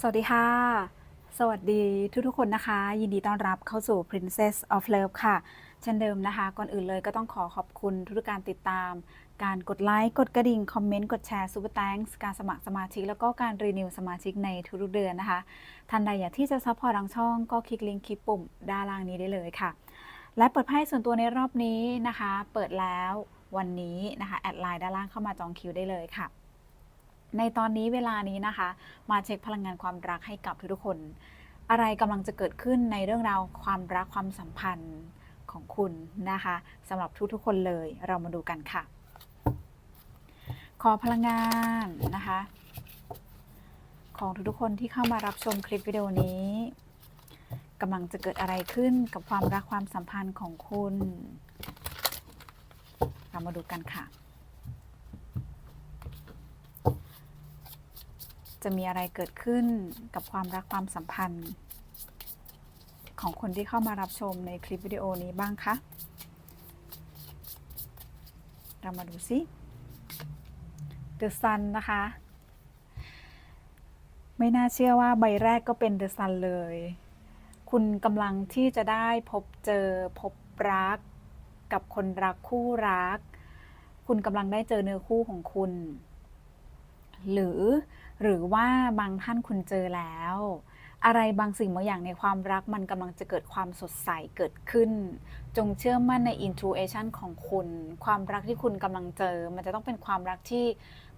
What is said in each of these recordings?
สวัสดีค่ะ สวัสดีทุกๆคนนะคะ ยินดีต้อนรับเข้าสู่ Princess of Love ค่ะ เช่นเดิมนะคะ ก่อนอื่นเลยก็ต้องขอขอบคุณทุกการติดตาม การกดไลค์ กดกระดิ่ง คอมเมนต์ กดแชร์ Super Thanks การสมัครสมาชิก แล้วก็การรีนิวสมาชิกในทุกๆเดือนนะคะ ท่านใดอยากที่จะซัพพอร์ตทางช่อง ก็คลิกลิงก์คลิปปุ่มด้านล่างนี้ได้เลยค่ะ และเปิดไพ่ส่วนตัวในรอบนี้นะคะ เปิดแล้ววันนี้นะคะแอดไลน์ด้านล่างเข้ามาจองคิวได้เลยค่ะ ในตอนนี้เวลานี้นะคะ มาเช็คพลังงานความรักให้กับทุกๆคน อะไรกำลังจะเกิดขึ้นในเรื่องราวความรักความสัมพันธ์ของคุณนะคะสำหรับทุกๆคนเลยเรามาดูกันค่ะ ขอพลังงานนะคะ ของทุกๆคนที่เข้ามารับชมคลิปวิดีโอนี้กำลังจะเกิดอะไรขึ้นกับความรักความสัมพันธ์ของคุณ เรามาดูกันค่ะ จะมีอะไรเกิดขึ้นกับความรักความสัมพันธ์ ของคนที่เข้ามารับชมในคลิปวิดีโอนี้บ้างคะ เรามาดูซิ The Sun นะคะ ไม่น่าเชื่อว่าใบแรกก็เป็น The Sun เลย คุณกำลังที่จะได้พบเจอพบรักกับคนรักคู่รัก คุณกำลังได้เจอเนื้อคู่ของคุณ หรือ หรือว่าบางท่านคุณเจอแล้ว อะไรบางสิ่งบางอย่างในความรักมันกำลังจะเกิดความสดใสเกิดขึ้น จงเชื่อมั่นใน intuition ของคุณ ความรักที่คุณกำลังเจอ มันจะต้องเป็นความรักที่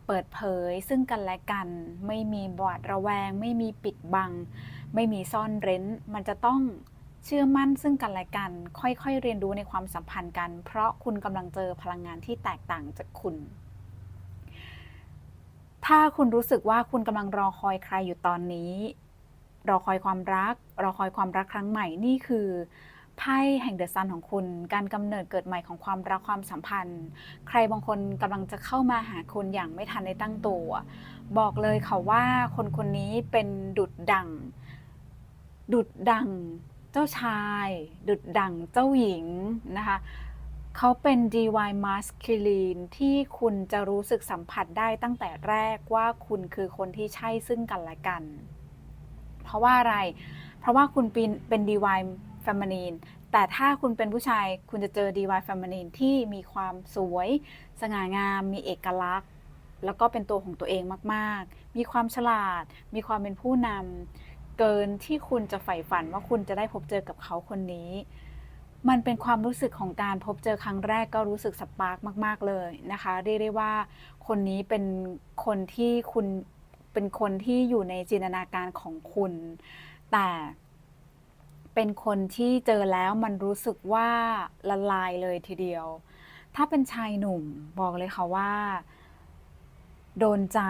เปิดเผยซึ่งกันและกัน ไม่มีบวาดระแวง ไม่มีปิดบัง ไม่มีซ่อนเร้น มันจะต้องเชื่อมั่นซึ่งกันและกัน ค่อยๆ เรียนรู้ในความสัมพันธ์กัน เพราะคุณกำลังเจอพลังงานที่แตกต่างจากคุณ ถ้าคุณรู้สึกว่าคุณกำลังรอคอยใครอยู่ตอนนี้ รอคอยความรัก รอคอยความรักครั้งใหม่นี่คือไพ่แห่งเดอะซันของคุณ การกำเนิดเกิดใหม่ของความรักความสัมพันธ์ ใครบางคนกำลังจะเข้ามาหาคุณอย่างไม่ทันได้ตั้งตัว บอกเลยค่ะว่าคนคนนี้เป็นดุดดัง ดุดดัง เจ้าชาย ดุดดังเจ้าหญิงนะคะ เขาเป็น divine masculine ที่คุณจะรู้สึกสัมผัสได้ตั้งแต่แรกว่าคุณคือคนที่ใช่ซึ่งกันและกัน เพราะว่าอะไร เพราะว่าคุณเป็นเป็น divine feminine แต่ถ้าคุณเป็นผู้ชายคุณจะเจอ divine feminine ที่มีความสวย สง่างาม มีเอกลักษณ์ แล้วก็เป็นตัวของตัวเองมาก ๆ มีความฉลาด มีความเป็นผู้นำเกินที่คุณจะใฝ่ฝันว่าคุณจะได้พบเจอกับเขาคนนี้ มันเป็นความรู้สึกของการพบเจอครั้งแรกก็รู้สึกสปาร์กมาก ๆ เลยนะคะ เรียกได้ว่าคนนี้เป็นคนที่คุณเป็นคนที่อยู่ในจินตนาการของคุณ แต่เป็นคนที่เจอแล้วมันรู้สึกว่าละลายเลยทีเดียว ถ้าเป็นชายหนุ่มบอกเลยค่ะว่า โดนใจ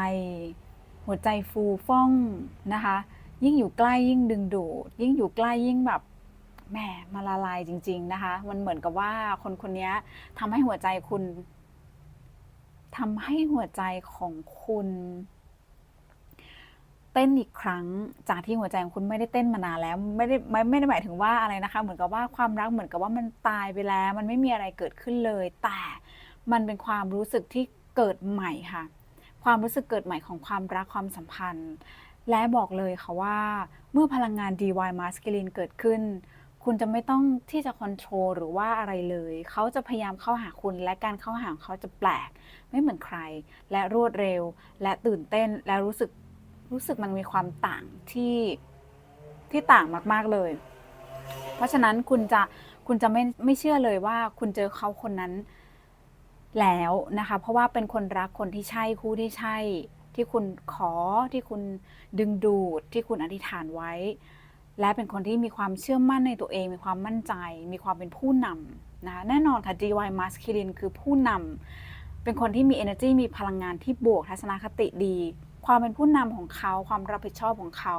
หัวใจฟูฟ่องนะคะ ยิ่งอยู่ใกล้ยิ่งดึงดูดยิ่งอยู่ใกล้ยิ่งแบบ แหมมาละลายจริง ๆนะคะ มันเหมือนกับว่าคนคนนี้ทำให้หัวใจคุณทำให้หัวใจของคุณ เต้นอีกครั้ง จากที่หัวใจของคุณไม่ได้เต้นมานานแล้ว ไม่ได้ไม่ไม่ได้หมายถึงว่าอะไรนะคะ เหมือนกับว่าความรักเหมือนกับว่ามันตายไปแล้ว มันไม่มีอะไรเกิดขึ้นเลย แต่มันเป็นความรู้สึกที่เกิดใหม่ค่ะ ความรู้สึกเกิดใหม่ของความรักความสัมพันธ์ และบอกเลยค่ะว่า เมื่อพลังงาน divine masculine เกิดขึ้น คุณจะไม่ต้องที่จะคอนโทรลหรือว่าอะไรเลย เขาจะพยายามเข้าหาคุณ และการเข้าหาของเขาจะแปลก ไม่เหมือนใคร และรวดเร็ว และตื่นเต้น และรู้สึก รู้สึกมันมีความต่างที่ ที่ต่างมาก ๆ เลย เพราะฉะนั้นคุณจะ คุณจะไม่ ไม่เชื่อเลยว่า คุณเจอเขาคนนั้นแล้วนะคะ เพราะว่าเป็นคนรักคนที่ใช่คู่ที่ใช่ ที่คุณขอ ที่คุณดึงดูด ที่คุณอธิษฐานไว้ และเป็นคนที่มีความเชื่อมั่นในตัวเอง มีความมั่นใจ มีความเป็นผู้นำนะคะแน่นอนค่ะ DIY masculine คือผู้นำเป็นคนที่มี energy มีพลังงานที่บวกทัศนคติดี ความเป็นผู้นำของเขา ความรับผิดชอบของเขา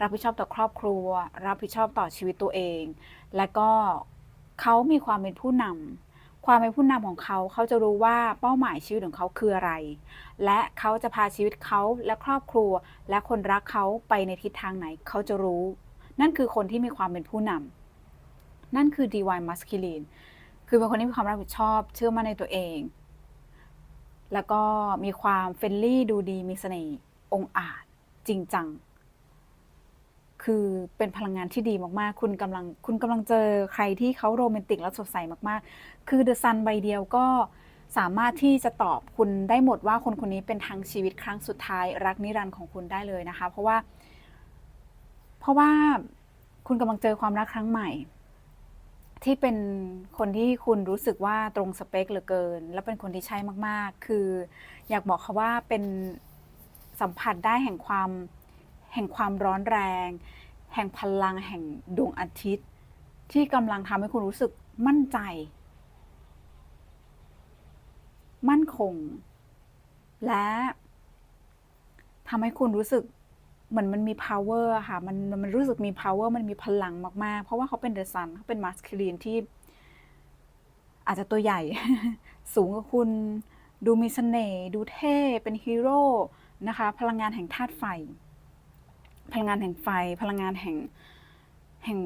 รับผิดชอบต่อครอบครัว รับผิดชอบต่อชีวิตตัวเอง และก็เขามีความเป็นผู้นำความเป็นผู้นำของเขาเขาจะรู้ว่าเป้าหมายชีวิตของเขาคืออะไร และเขาจะพาชีวิตเขาและครอบครัว และคนรักเขาไปในทิศทางไหนเขาจะรู้ นั่นคือคนที่มีความเป็นผู้นำนั่นคือ divine masculine คือเป็นคนที่มีความรับผิดชอบ เชื่อมั่นในตัวเอง แล้วก็มีความเฟรนลี่ดูดีมีเสน่ห์องอาจจริงจัง คือเป็นพลังงานที่ดีมากๆ คุณกำลังคุณกำลังเจอใครที่เขาโรแมนติกและสดใสมากๆ คือเดอะซันใบเดียวก็สามารถที่จะตอบคุณได้หมดว่าคนคนนี้เป็นทางชีวิตครั้งสุดท้ายรักนิรันดร์ของคุณได้เลยนะคะ เพราะว่า ราะว่าคุณกำลังเจอความรักครั้งใหม่ ที่เป็นคนที่คุณรู้สึกว่าตรงสเปคเหลือเกิน และเป็นคนที่ใช่มากๆ คืออยากบอกเขาว่าเป็นสัมผัสได้แห่งความแห่งความร้อนแรง แห่งพลังแห่งดวงอาทิตย์ ที่กำลังทำให้คุณรู้สึกมั่นใจ มั่นคง และทำให้คุณรู้สึก เหมือนมันมี power ค่ะมันมันรู้สึกมี power มันมีพลังมากๆ เพราะว่าเขาเป็นเดอะซันเขาเป็นมาสคลีนที่ อาจจะตัวใหญ่ สูงกว่าคุณดูมีเสน่ห์ดูเท่ เป็นฮีโร่นะคะ พลังงานแห่งธาตุไฟ พลังงานแห่งไฟ พลังงานแห่งแห่ง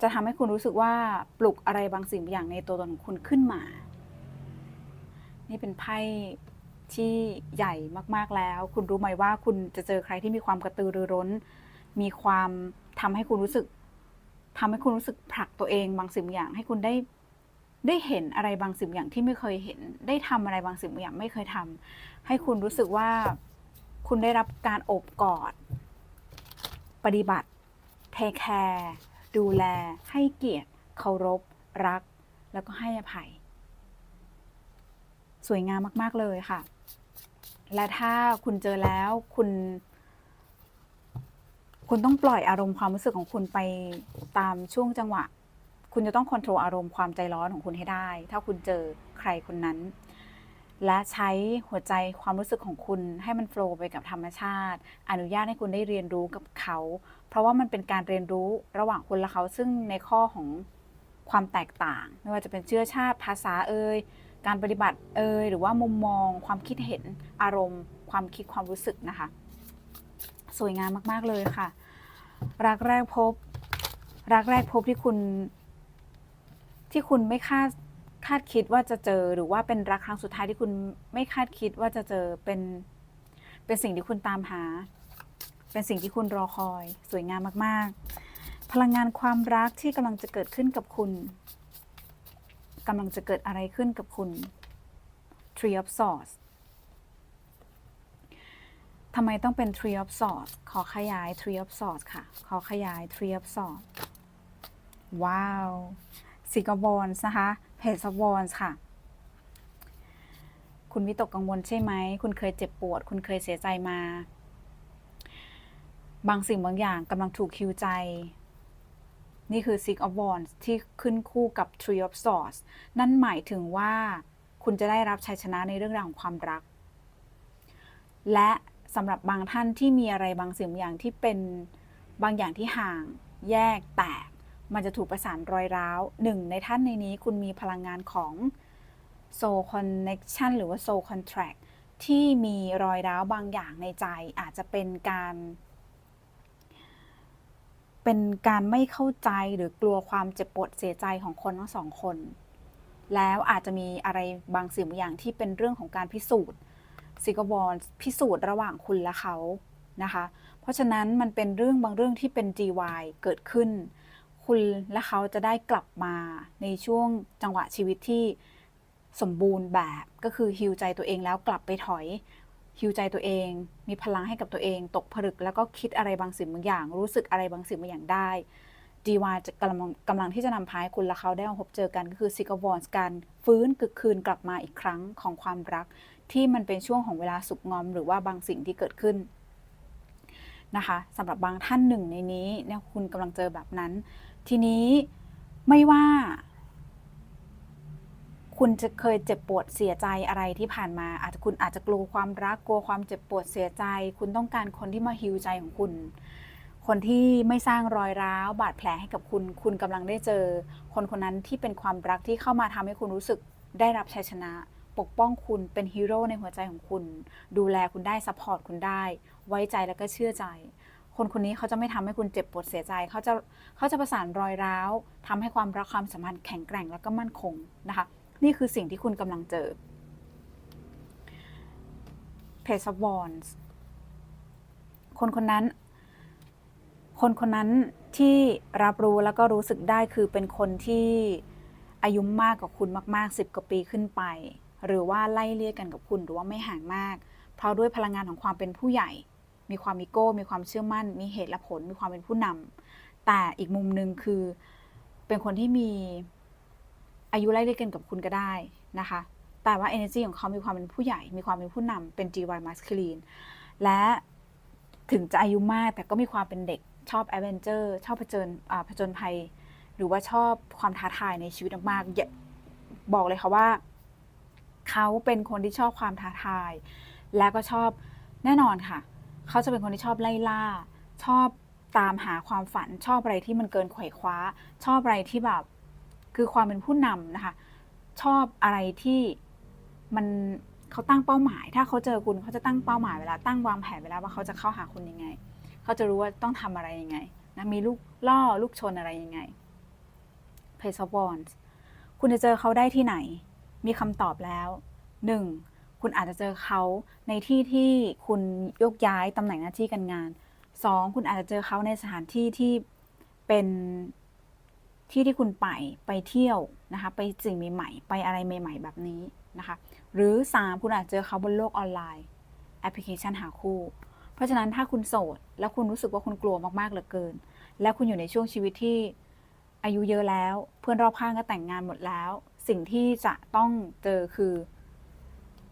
จะทำให้คุณรู้สึกว่าปลุกอะไรบางสิ่งบางอย่างในตัวตนของคุณขึ้นมา นี่เป็นไพ่ ที่ใหญ่มากๆแล้ว คุณรู้ไหมว่าคุณจะเจอใครที่มีความกระตือรือร้น มีความทำให้คุณรู้สึกทำให้คุณรู้สึกผลักตัวเอง บางสิ่งบอย่างให้คุณได้ได้เห็นอะไรบางสิ่งบอย่างที่ไม่เคยเห็น ได้ทำอะไรบางสิ่งบอย่างไม่เคยทำให้คุณรู้สึกว่าคุณได้รับการโอบกอด ปฏิบัติเทคแคร์ดูแล ให้เกียรติ เคารพ รัก แล้วก็ให้อภัย สวยงามมาก ๆ เลยค่ะ และถ้าคุณเจอแล้วคุณ คุณต้องปล่อยอารมณ์ความรู้สึกของคุณไปตามช่วงจังหวะ คุณจะต้องควบคุมอารมณ์ความใจร้อนของคุณให้ได้ ถ้าคุณเจอใครคนนั้น และใช้หัวใจความรู้สึกของคุณให้มันโฟล์ไปกับธรรมชาติ อนุญาตให้คุณได้เรียนรู้กับเขา เพราะว่ามันเป็นการเรียนรู้ระหว่างคุณและเขาซึ่งในข้อของความแตกต่าง ไม่ว่าจะเป็นเชื้อชาติภาษาเอ่ย การปฏิบัติเอ่ยหรือว่ามุมมอง ความคิดเห็นอารมณ์ ความคิดความรู้สึกนะคะ สวยงามมาก ๆ เลยค่ะ รักแรกพบ รักแรกพบที่คุณ ที่คุณไม่คาดคาดคิดว่าจะเจอหรือว่าเป็นรักครั้งสุดท้ายที่คุณไม่คาดคิดว่าจะเจอเป็นเป็นสิ่งที่คุณตามหา เป็นสิ่งที่คุณรอคอย สวยงามมาก ๆ พลังงานความรักที่กำลังจะเกิดขึ้นกับคุณ กำลังจะเกิดอะไรขึ้นกับคุณ Tree of Swords ทำไมต้องเป็น Tree of Swords ขอขยาย Tree of Swords ค่ะ ขอขยาย Tree of Swords ว้าว Six of Wands นะคะ Page of Wands ค่ะ คุณวิตกกังวลใช่ไหม คุณเคยเจ็บปวด คุณเคยเสียใจมา บางสิ่งบางอย่างกำลังถูกคิวใจ นี่คือ Six of Wands ที่ขึ้นคู่กับ Three of Swords นั่นหมายถึงว่าคุณจะได้รับชัยชนะในเรื่องราวของความรัก และสำหรับบางท่านที่มีอะไรบางสิ่งอย่างที่เป็นบางอย่างที่ห่าง แยกแตก มันจะถูกประสานรอยร้าวหนึ่งในท่านในนี้คุณมีพลังงานของ Soul Connection หรือว่า Soul Contract ที่มีรอยร้าวบางอย่างในใจอาจจะเป็นการ เป็นการไม่เข้าใจหรือกลัวความเจ็บปวดเสียใจของคนทั้งสองคน แล้วอาจจะมีอะไรบางสิ่งบางอย่างที่เป็นเรื่องของการพิสูจน์ซิกบอลพิสูจน์ระหว่างคุณและเขานะคะ เพราะฉะนั้นมันเป็นเรื่องบางเรื่องที่เป็น GY เกิดขึ้น คุณและเขาจะได้กลับมาในช่วงจังหวะชีวิตที่สมบูรณ์แบบก็คือฮิวใจตัวเองแล้วกลับไปถอย ฮิวใจตัวเอง มีพลังให้กับตัวเอง ตกผลึกแล้วก็คิดอะไรบางสิ่งบางอย่าง รู้สึกอะไรบางสิ่งบางอย่างได้ DY จะกำลังกำลังที่จะนำพาให้คุณและเขาได้มาพบเจอกันก็คือซิกบอลการฟื้นกึกคืนกลับมาอีกครั้งของความรัก ที่มันเป็นช่วงของเวลาสุกงอม หรือว่าบางสิ่งที่เกิดขึ้นนะคะสำหรับบางท่านหนึ่งในนี้เนี่ยคุณกำลังเจอแบบนั้น ทีนี้ไม่ว่า คุณจะเคยเจ็บปวดเสียใจอะไรที่ผ่านมา อาจจะคุณอาจจะกลัวความรักกลัวความเจ็บปวดเสียใจ คุณต้องการคนที่มาฮิวใจของคุณ คนที่ไม่สร้างรอยร้าวบาดแผลให้กับคุณ คุณกำลังได้เจอ คนคนนั้นที่เป็นความรักที่เข้ามาทำให้คุณรู้สึกได้รับชัยชนะ ปกป้องคุณเป็นฮีโร่ในหัวใจของคุณ ดูแลคุณได้ซัพพอร์ตคุณได้ ไว้ใจแล้วก็เชื่อใจคนคนนี้เขาจะไม่ทำให้คุณเจ็บปวดเสียใจ เขาจะเขาจะประสานรอยร้าวทำให้ความรักความสัมพันธ์แข็งแกร่งแล้วก็มั่นคงนะคะ นี่คือสิ่งที่คุณกำลังเจอ Page of Wands คนคนนั้น คนคนนั้นที่รับรู้แล้วก็รู้สึกได้คือเป็นคนที่อายุมากกว่าคุณมาก ๆ 10 กว่าปีขึ้นไป หรือว่าไล่เลี่ยกันกับคุณหรือว่าไม่ห่างมาก เพราะด้วยพลังงานของความเป็นผู้ใหญ่ มีความมีโก้ มีความเชื่อมั่น มีเหตุและผล มีความเป็นผู้นำแต่อีกมุมหนึ่งคือเป็นคนที่มี อายุไล่เลี่ยกันกับคุณก็ได้นะคะ แต่ว่า energy ของเขามีความเป็นผู้ใหญ่ มีความเป็นผู้นำเป็น GY masculine และถึงจะอายุมากแต่ก็มีความเป็นเด็กชอบ adventure ชอบผจญอ่าผจญภัย หรือว่าชอบความท้าทายในชีวิตมากๆบอกเลยค่ะว่า เขาเป็นคนที่ชอบความท้าทาย และก็ชอบแน่นอนค่ะ เขาจะเป็นคนที่ชอบไล่ล่า ชอบตามหาความฝัน ชอบอะไรที่มันเกินไขว่คว้า ชอบอะไรที่แบบ คือความเป็นผู้นำนะคะ ชอบอะไรที่มันเขาตั้งเป้าหมาย ถ้าเขาเจอคุณเขาจะตั้งเป้าหมายเวลาตั้งวางแผนเวลาว่าเขาจะเข้าหาคุณยังไง เขาจะรู้ว่าต้องทำอะไรยังไงนะมีลูกล่อลูกชนอะไรยังไง Page of Wands คุณจะเจอเขาได้ที่ไหน มีคำตอบแล้ว 1. คุณอาจจะเจอเขาในที่ที่คุณยกย้ายตำแหน่งหน้าที่การงาน 2. คุณอาจจะเจอเขาในสถานที่ที่เป็น ที่ที่คุณไปไปเที่ยวนะคะ ไปสิ่งใหม่ๆไปอะไรใหม่ ๆ แบบนี้นะคะ หรือ 3. คุณอาจเจอเขาบนโลกออนไลน์แอปพลิเคชันหาคู่ เพราะฉะนั้นถ้าคุณโสด แล้วคุณรู้สึกว่าคุณกลัวมากๆเหลือเกิน และคุณอยู่ในช่วงชีวิตที่อายุเยอะแล้ว เพื่อนรอบข้างก็แต่งงานหมดแล้ว สิ่งที่จะต้องเจอคือ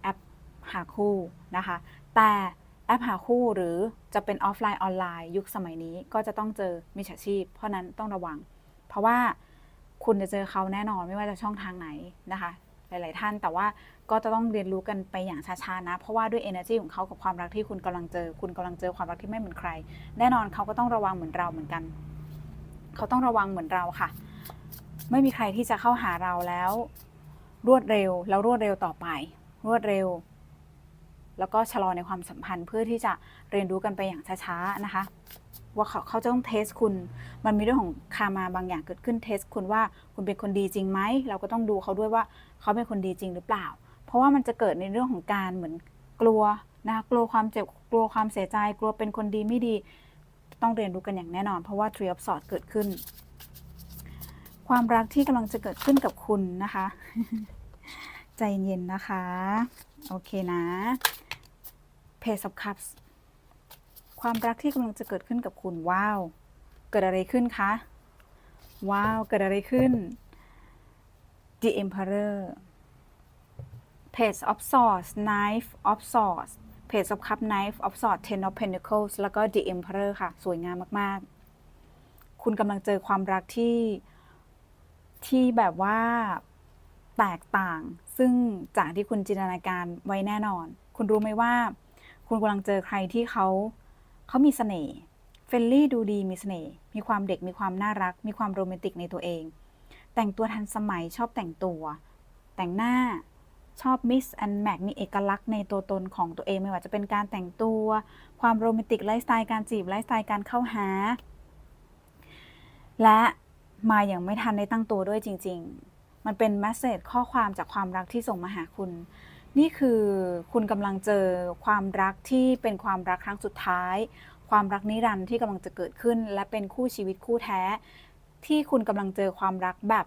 แอปหาคู่นะคะ แต่แอปหาคู่หรือจะเป็นออฟไลน์ออนไลน์ ยุคสมัยนี้ก็จะต้องเจอมิจฉาชีพ เพราะนั้นต้องระวัง เพราะว่าคุณจะเจอเขาแน่นอนไม่ว่าจะช่องทางไหนนะคะ หลาย ๆ ท่านแต่ว่าก็จะต้องเรียนรู้กันไปอย่างช้า ๆ นะ เพราะว่าด้วย energy ของเขากับความรักที่คุณกำลังเจอ คุณกำลังเจอความรักที่ไม่เหมือนใคร แน่นอนเขาก็ต้องระวังเหมือนเราเหมือนกัน เขาต้องระวังเหมือนเราค่ะ ไม่มีใครที่จะเข้าหาเราแล้ว รวดเร็วแล้วรวดเร็วต่อไป รวดเร็ว แล้วก็ชะลอในความสัมพันธ์เพื่อที่จะเรียนรู้กันไปอย่างช้า ๆ นะคะ ว่าเขาเขาจะต้องเทสคุณ มันมีเรื่องของคามาบางอย่างเกิดขึ้นเทสคุณว่าคุณเป็นคนดีจริงไหม เราก็ต้องดูเขาด้วยว่าเขาเป็นคนดีจริงหรือเปล่า เพราะว่ามันจะเกิดในเรื่องของการเหมือนกลัวนะคะกลัวความเจ็บกลัวความเสียใจ กลัวเป็นคนดีไม่ดี ต้องเรียนรู้กันอย่างแน่นอน เพราะว่า Tree of Swords เกิดขึ้น ความรักที่กำลังจะเกิดขึ้นกับคุณนะคะ ใจเย็นนะคะ โอเคนะ Page of Cups ความรักที่กำลังจะเกิดขึ้นกับคุณว้าว เกิดอะไรขึ้นคะว้าวเกิดอะไรขึ้น The Emperor Page of Swords Knife of Swords Page of Cup Knife of Swords Ten of Pentacles แล้วก็ The Emperor ค่ะ สวยงามมาก ๆ คุณกำลังเจอความรักที่ที่แบบว่าแตกต่าง ซึ่งจากที่คุณจินตนาการไว้แน่นอน คุณรู้ไหมว่า คุณกำลังเจอใครที่เขา เขามีเสน่ห์เฟลลี่ดูดีมีเสน่ห์มีความเด็กมีความน่ารัก มีความโรแมนติกในตัวเอง แต่งตัวทันสมัยชอบแต่งตัว แต่งหน้าชอบมิสแอนแม็กมีเอกลักษณ์ในตัวตนของตัวเองไม่ว่าจะเป็นการแต่งตัว ความโรแมนติกไลฟ์สไตล์การจีบไลฟ์สไตล์การเข้าหา และมาอย่างไม่ทันได้ตั้งตัวด้วยจริง ๆ มันเป็นแมสเซจข้อความจากความรักที่ส่งมาหาคุณ นี่คือคุณกำลังเจอความรักที่เป็นความรักครั้งสุดท้าย ความรักนิรันดร์ที่กำลังจะเกิดขึ้น และเป็นคู่ชีวิตคู่แท้ ที่คุณกำลังเจอความรักแบบ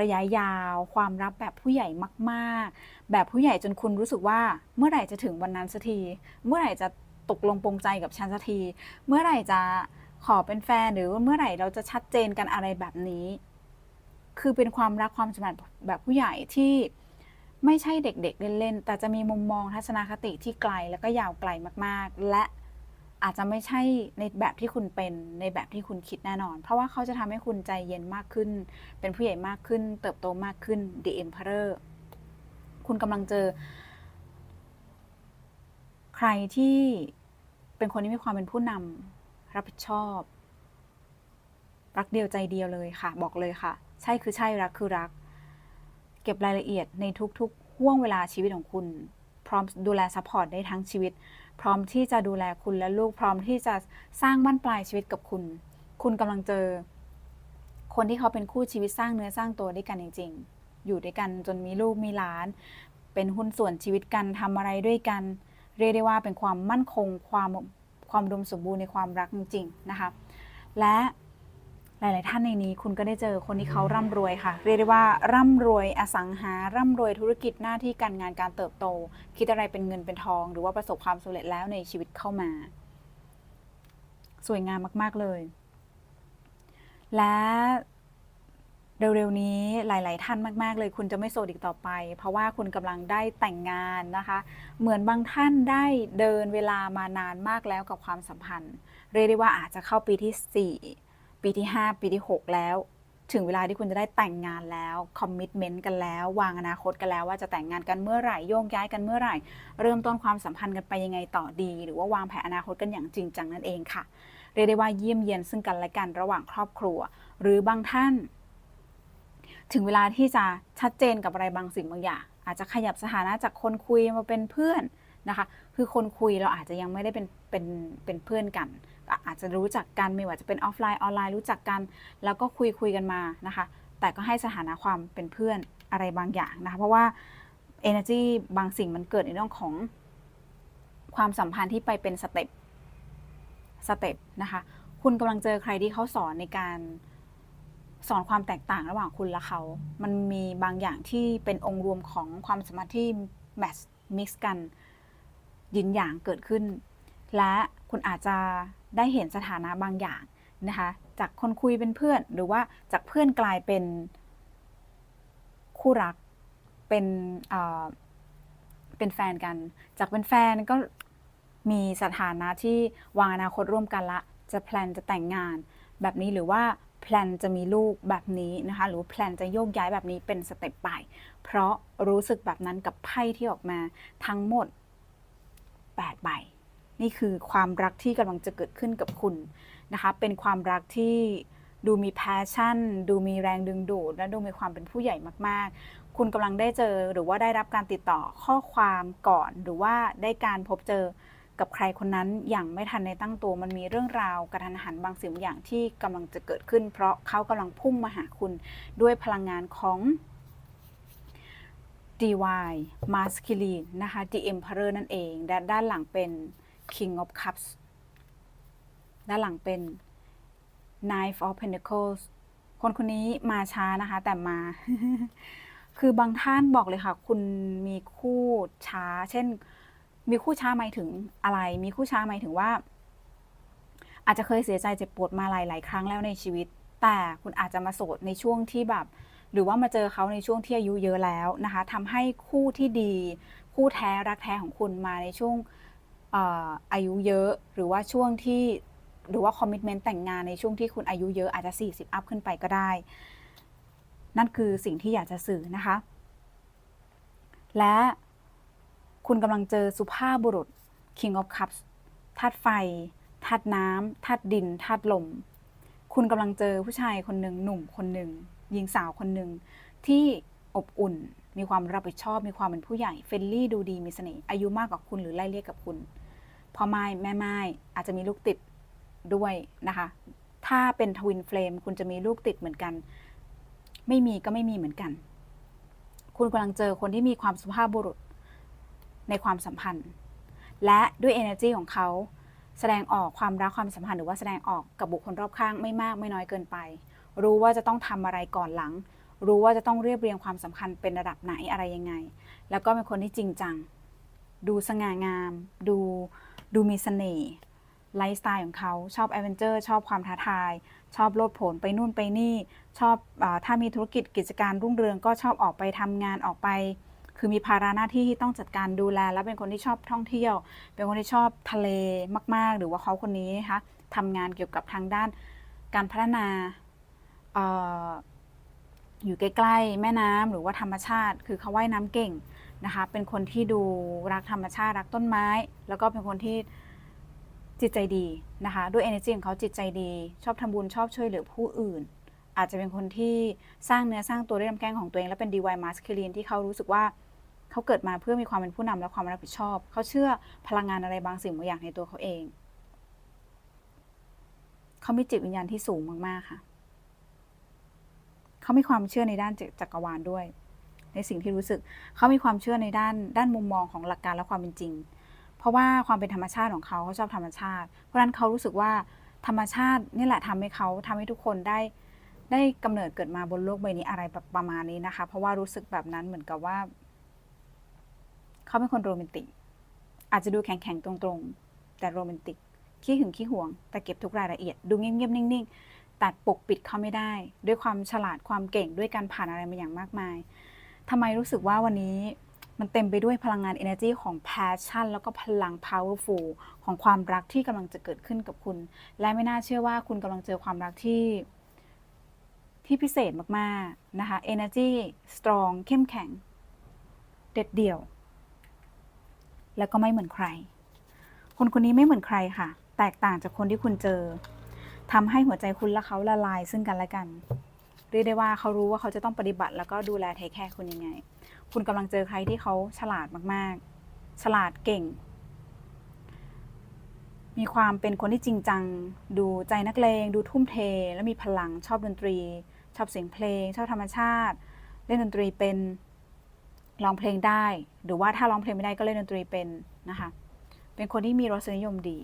ระยะยาว ความรักแบบผู้ใหญ่มาก ๆ แบบผู้ใหญ่จนคุณรู้สึกว่า เมื่อไหร่จะถึงวันนั้นสักที เมื่อไหร่จะตกลงปรงใจกับฉันสักที เมื่อไหร่จะขอเป็นแฟนหรือว่าเมื่อไหร่เราจะชัดเจนกันอะไรแบบนี้ คือเป็นความรักความสัมพันธ์แบบผู้ใหญ่ที่ ไม่ใช่เด็กๆเล่นๆ แต่จะมีมุมมองทัศนคติที่ไกลแล้วก็ยาวไกลมากๆ และอาจจะไม่ใช่ในแบบที่คุณเป็นในแบบที่คุณคิดแน่นอน เพราะว่าเขาจะทำให้คุณใจเย็นมากขึ้น เป็นผู้ใหญ่มากขึ้น เติบโตมากขึ้น The Emperor คุณกำลังเจอ ใครที่เป็นคนที่มีความเป็นผู้นำรับผิดชอบ รักเดียวใจเดียวเลยค่ะ บอกเลยค่ะ ใช่คือใช่รักคือรัก เก็บรายละเอียดในทุกๆห่วงเวลาชีวิตของคุณ พร้อมดูแลซัพพอร์ตได้ทั้งชีวิต พร้อมที่จะดูแลคุณและลูก พร้อมที่จะสร้างบ้านปลายชีวิตกับคุณ คุณกำลังเจอ คนที่เขาเป็นคู่ชีวิตสร้างเนื้อสร้างตัวด้วยกันจริง ๆ อยู่ด้วยกันจนมีลูกมีหลาน เป็นหุ้นส่วนชีวิตกันทำอะไรด้วยกัน เรียกได้ว่าเป็นความมั่นคงความความดมสมบูรณ์ในความรักจริงๆนะคะ และ หลาย ๆ ท่านในนี้คุณก็ได้เจอคนที่เขาร่ำรวยค่ะ เรียกได้ว่าร่ำรวยอสังหา ร่ำรวยธุรกิจหน้าที่การงานการเติบโต คิดอะไรเป็นเงินเป็นทอง หรือว่าประสบความสำเร็จแล้วในชีวิตเข้ามา สวยงามมาก ๆ เลย และเร็ว ๆ นี้หลาย ๆ ท่านมาก ๆ เลย คุณจะไม่โสดอีกต่อไป เพราะว่าคุณกำลังได้แต่งงานนะคะ เหมือนบางท่านได้เดินเวลามานานมากแล้วกับความสัมพันธ์ เรียกได้ว่าอาจจะเข้าปีที่4 ปีที่ 5 ปีที่ 6 แล้ว ถึงเวลาที่คุณจะได้แต่งงานแล้วคอมมิชเมนต์กันแล้ว วางอนาคตกันแล้วว่าจะแต่งงานกันเมื่อไหร่โยกย้ายกันเมื่อไหร่ เริ่มต้นความสัมพันธ์กันไปยังไงต่อดี หรือว่าวางแผนอนาคตกันอย่างจริงจังนั่นเองค่ะเรียกได้ว่าเยี่ยมเยียนซึ่งกันและกันระหว่างครอบครัว หรือบางท่าน ถึงเวลาที่จะชัดเจนกับอะไรบางสิ่งบางอย่าง อาจจะขยับสถานะจากคนคุยมาเป็นเพื่อนนะคะ คือคนคุยเราอาจจะยังไม่ได้เป็นเป็นเป็นเพื่อนกัน อาจจะรู้จักกันไม่ว่าจะเป็นออฟไลน์ออนไลน์รู้จักกัน แล้วก็คุยคุยกันมานะคะ แต่ก็ให้สถานะความเป็นเพื่อนอะไรบางอย่างนะคะ เพราะว่า energy บางสิ่งมันเกิดในเรื่องของความสัมพันธ์ที่ไปเป็นสเต็ปสเต็ปนะคะ คุณกำลังเจอใครที่เขาสอนในการสอนความแตกต่างระหว่างคุณและเขา มันมีบางอย่างที่เป็นองค์รวมของความสมพันธ์ที่แมทช์มิกซ์กันยินอย่างเกิดขึ้น และคุณอาจจะได้เห็นสถานะบางอย่างนะคะจากคนคุยเป็นเพื่อนหรือว่าจากเพื่อนกลายเป็นคู่รักเป็นเป็นแฟนกัน จากเป็นแฟนก็มีสถานะที่วางอนาคตร่วมกันละ จะแพลนจะแต่งงานแบบนี้หรือว่าแพลนจะมีลูกแบบนี้นะคะหรือแพลนจะโยกย้ายแบบนี้เป็นสเต็ปไป เพราะรู้สึกแบบนั้นกับไพ่ที่ออกมาทั้งหมด8ใบ นี่คือความรักที่กำลังจะเกิดขึ้นกับคุณนะคะ เป็นความรักที่ดูมีแพชชั่น ดูมีแรงดึงดูด และดูมีความเป็นผู้ใหญ่มาก ๆ คุณกำลังได้เจอหรือว่าได้รับการติดต่อข้อความก่อน หรือว่าได้การพบเจอกับใครคนนั้นอย่างไม่ทันในตั้งตัวมันมีเรื่องราวกระทันหันบางสิ่งบางอย่างที่กำลังจะเกิดขึ้น เพราะเขากำลังพุ่งมาหาคุณด้วยพลังงานของ DY Masculine นะคะ The Emperor นั่นเอง ด้านหลังเป็น King of Cups ด้านหลังเป็น Knife of Pentacles คนคนนี้มาช้านะคะ แต่มา คือบางท่านบอกเลยค่ะ คุณมีคู่ช้า เช่น มีคู่ช้าหมายถึงอะไร มีคู่ช้าหมายถึงว่า อาจจะเคยเสียใจเจ็บปวดมาหลาย ๆ ครั้งแล้วในชีวิต แต่คุณอาจจะมาโสดในช่วงที่แบบ หรือว่ามาเจอเขาในช่วงที่อายุเยอะแล้วนะคะทำให้คู่ที่ดี คู่แท้รักแท้ของคุณมาในช่วง อ่ออายุเยอะหรือว่าช่วงที่หรือว่าคอมมิชเมนต์แต่งงานในช่วงที่คุณอายุเยอะอาจจะ 40 อัพขึ้นไปก็ได้ นั่นคือสิ่งที่อยากจะสื่อนะคะ และคุณกำลังเจอสุภาพบุรุษ King of Cups ธาตุไฟธาตุน้ำธาตุดินธาตุลม คุณกำลังเจอผู้ชายคนหนึ่งหนุ่มคนหนึ่งหญิงสาวคนหนึ่งที่อบอุ่น มีความรับผิดชอบ มีความเป็นผู้ใหญ่เฟรนลี่ดูดีมีเสน่ห์อายุมากกว่าคุณหรือไล่เรียกกับคุณพ่อไม้แม่ไม้อาจจะมีลูกติดด้วยนะคะ ถ้าเป็นทวินเฟลมคุณจะมีลูกติดเหมือนกัน ไม่มีก็ไม่มีเหมือนกัน คุณกำลังเจอคนที่มีความสุภาพบุรุษในความสัมพันธ์ และด้วย energy ของเขาแสดงออกความรักความสัมพันธ์หรือว่าแสดงออกกับบุคคลรอบข้างไม่มากไม่น้อยเกินไป รู้ว่าจะต้องทำอะไรก่อนหลัง รู้ว่าจะต้องเรียบเรียงความสำคัญเป็นระดับไหนอะไรยังไง แล้วก็เป็นคนที่จริงจัง ดูสง่างาม ดูดูมีเสน่ห์ไลฟ์สไตล์ของเขาชอบแอดเวนเจอร์ชอบความท้าทาย ชอบโลดโผนไปนู่นไปนี่ ชอบอถ้ามีธุรกิจกิจการรุ่งเรืองก็ชอบออกไปทำงานออกไป คือมีภาระหน้าที่ที่ต้องจัดการดูแล และเป็นคนที่ชอบท่องเที่ยว เป็นคนที่ชอบทะเลมาก ๆ หรือว่าเขาคนนี้นะคะทำงานเกี่ยวกับทางด้านการพัฒนา อยู่ใกล้ๆแม่น้ำหรือว่าธรรมชาติ คือเขาว่ายน้ำเก่งนะคะ เป็นคนที่ดูรักธรรมชาติรักต้นไม้ แล้วก็เป็นคนที่จิตใจดีนะคะ ด้วย energy ของเขาจิตใจดี ชอบทำบุญชอบช่วยเหลือผู้อื่น อาจจะเป็นคนที่สร้างเนื้อสร้างตัวด้วยลำแกงของตัวเอง และเป็น DIY masculine ที่เขารู้สึกว่าเขาเกิดมาเพื่อมีความเป็นผู้นำและความรับผิดชอบ เขาเชื่อพลังงานอะไรบางสิ่งบางอย่างในตัวเขาเอง เขามีจิตวิญญาณที่สูงมากๆค่ะ เขามีความเชื่อในด้านจักรวาลด้วย ในสิ่งที่รู้สึก เขามีความเชื่อในด้านด้านมุมมองของหลักการและความเป็นจริง เพราะว่าความเป็นธรรมชาติของเขาเขาชอบธรรมชาติ เพราะนั้นเขารู้สึกว่าธรรมชาตินี่แหละทำให้เขาทำให้ทุกคนได้ได้กำเนิดเกิดมาบนโลกใบนี้อะไรประมาณนี้นะคะ เพราะว่ารู้สึกแบบนั้นเหมือนกับว่า เขาเป็นคนโรแมนติก อาจจะดูแข็งๆตรงๆ แต่โรแมนติก ขี้หึงขี้หวง แต่เก็บทุกรายละเอียด ดูเงียบๆนิ่งๆ แตัดปกปิดเขาไม่ได้ ด้วยความฉลาดความเก่งด้วยการผ่านอะไรมาอย่างมากมายทำไมรู้สึกว่าวันนี้มันเต็มไปด้วยพลังงาน energy ของ passion แล้วก็พลัง powerful ของความรักที่กำลังจะเกิดขึ้นกับคุณ และไม่น่าเชื่อว่าคุณกำลังเจอความรักที่ที่พิเศษมากๆนะคะ energy strong เข้มแข็ง เด็ดเดี่ยว แล้วก็ไม่เหมือนใคร คนคนนี้ไม่เหมือนใครค่ะ แตกต่างจากคนที่คุณเจอ ทำให้หัวใจคุณและเขาละลายซึ่งกันและกัน เรียกได้ว่าเขารู้ว่าเขาจะต้องปฏิบัติ แล้วก็ดูแลเทคแคร์คุณยังไง คุณกำลังเจอใครที่เขาฉลาดมากๆ ฉลาดเก่ง มีความเป็นคนที่จริงจัง ดูใจนักเลง ดูทุ่มเท และมีพลังชอบดนตรี ชอบเสียงเพลง ชอบธรรมชาติ เล่นดนตรีเป็นร้องเพลงได้ หรือว่าถ้าร้องเพลงไม่ได้ก็เล่นดนตรีเป็นนะคะ เป็นคนที่มีรสนิยมดี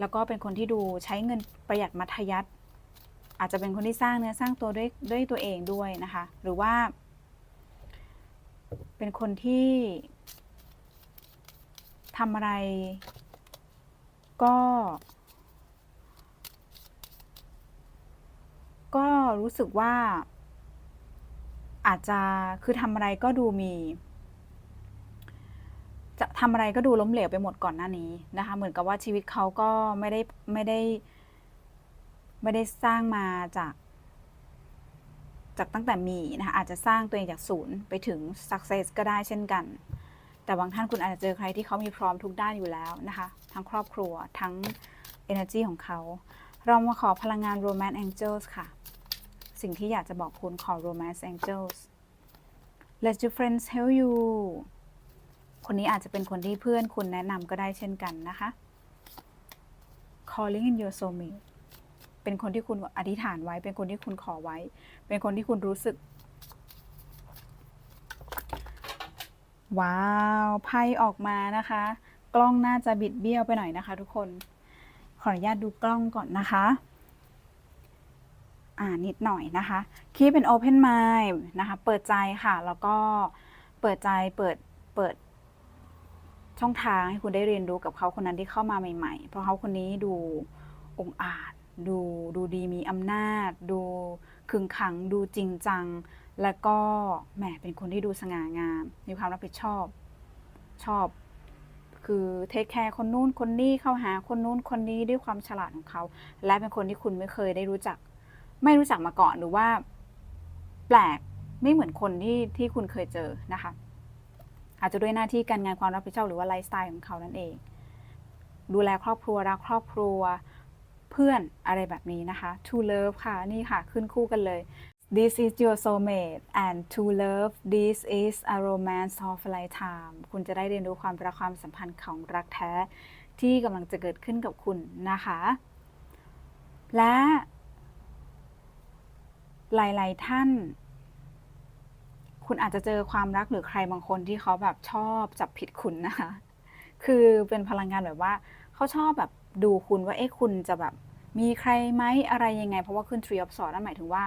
แล้วก็เป็นคนที่ดูใช้เงินประหยัดมัธยัติอาจจะเป็นคนที่สร้างเนื้อสร้างตัวด้วยด้วยตัวเองด้วยนะคะ หรือว่า เป็นคนที่ทำอะไรก็ ก็รู้สึกว่า อาจจะคือทำอะไรก็ดูมี จะทำอะไรก็ดูล้มเหลวไปหมดก่อนหน้านี้นะคะ เหมือนกับว่าชีวิตเขาก็ไม่ได้ไม่ได้ ไม่ได้สร้างมาจาก จากตั้งแต่มีนะคะอาจจะสร้างตัวเองจากศูนย์ไปถึง success ก็ได้เช่นกัน แต่บางท่านคุณอาจจะเจอใครที่เขามีพร้อมทุกด้านอยู่แล้วนะคะ ทั้งครอบครัวทั้ง energy ของเขา เรามาขอพลังงาน romance angels ค่ะ สิ่งที่อยากจะบอกคุณขอ romance angels let your friends help you คนนี้อาจจะเป็นคนที่เพื่อนคุณแนะนำก็ได้เช่นกันนะคะ calling in your soulmate เป็นคนที่คุณอธิษฐานไว้ เป็นคนที่คุณขอไว้ เป็นคนที่คุณรู้สึก ว้าวไพ่ออกมานะคะ กล้องน่าจะบิดเบี้ยวไปหน่อยนะคะ ทุกคน ขออนุญาตดูกล้องก่อนนะคะอ่านิดหน่อยนะคะ คีเป็น open mind นะคะ เปิดใจค่ะ แล้วก็เปิดใจ เปิด เปิด ช่องทางให้คุณได้เรียนรู้กับเขาคนนั้นที่เข้ามาใหม่ ๆ เพราะเขาคนนี้ดูองอาจ ดูดูดีมีอำนาจ ดูขึงขัง ดูจริงจัง แล้วก็แหมเป็นคนที่ดูสง่างาม มีความรับผิดชอบชอบ คือเทคแคร์คนนู้นคนนี้เข้าหาคนนู้นคนนี้ด้วยความฉลาดของเขา และเป็นคนที่คุณไม่เคยได้รู้จัก ไม่รู้จักมาก่อนหรือว่า แปลกไม่เหมือนคนที่ที่คุณเคยเจอนะคะ อาจจะด้วยหน้าที่การงานความรับผิดชอบหรือว่าไลฟ์สไตล์ของเขานั่นเอง ดูแลครอบครัวรักครอบครัวเพื่อนอะไรแบบนี้นะคะ to love ค่ะ นี่ค่ะ ขึ้นคู่กันเลย this is your soulmate and to love this is a romance of a lifetime คุณจะได้เรียนรู้ความรักความสัมพันธ์ของรักแท้ ที่กำลังจะเกิดขึ้นกับคุณนะคะ และหลาย ๆ ท่าน คุณอาจจะเจอความรักหรือใครบางคนที่เขาแบบชอบจับผิดคุณนะคะ คือเป็นพลังงานแบบว่าเขาชอบแบบดูคุณว่าเอ๊ะคุณจะแบบมีใครไหมอะไรยังไง เพราะว่าขึ้น Tree of Swords นั่นหมายถึงว่า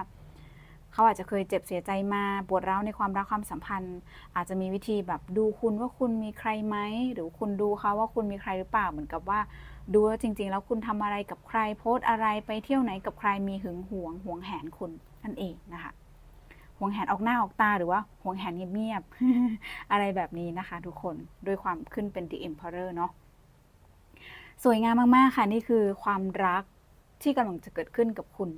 เขาอาจจะเคยเจ็บเสียใจมาปวดร้าวในความรักความสัมพันธ์ อาจจะมีวิธีแบบดูคุณว่าคุณมีใครไหมหรือคุณดูเขาว่าคุณมีใครหรือเปล่าเหมือนกับว่า ดูว่าจริง ๆ แล้วคุณทำอะไรกับใครโพสต์อะไรไปเที่ยวไหนกับใครมีหึงหวงห่วงแหนคุณนั่นเองนะคะ วงแหนออกหน้าออกตาหรือว่าหวงแหนเงียบๆ อะไรแบบนี้นะคะทุกคนด้วยความขึ้นเป็น The Emperor เนาะสวยงามมากๆค่ะนี่คือความรักที่กำลังจะเกิดขึ้นกับคุณ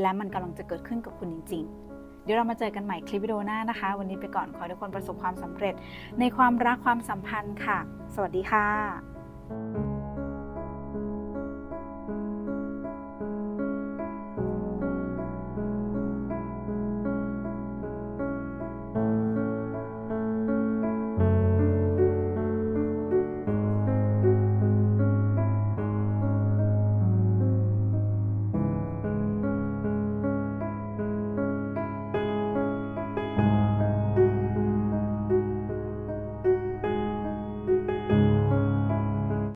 และมันกำลังจะเกิดขึ้นกับคุณจริง ๆ เดี๋ยวเรามาเจอกันใหม่คลิปวิดีโอหน้านะคะ วันนี้ไปก่อนขอทุกคนประสบความสำเร็จ ในความรักความสัมพันธ์ค่ะ สวัสดีค่ะ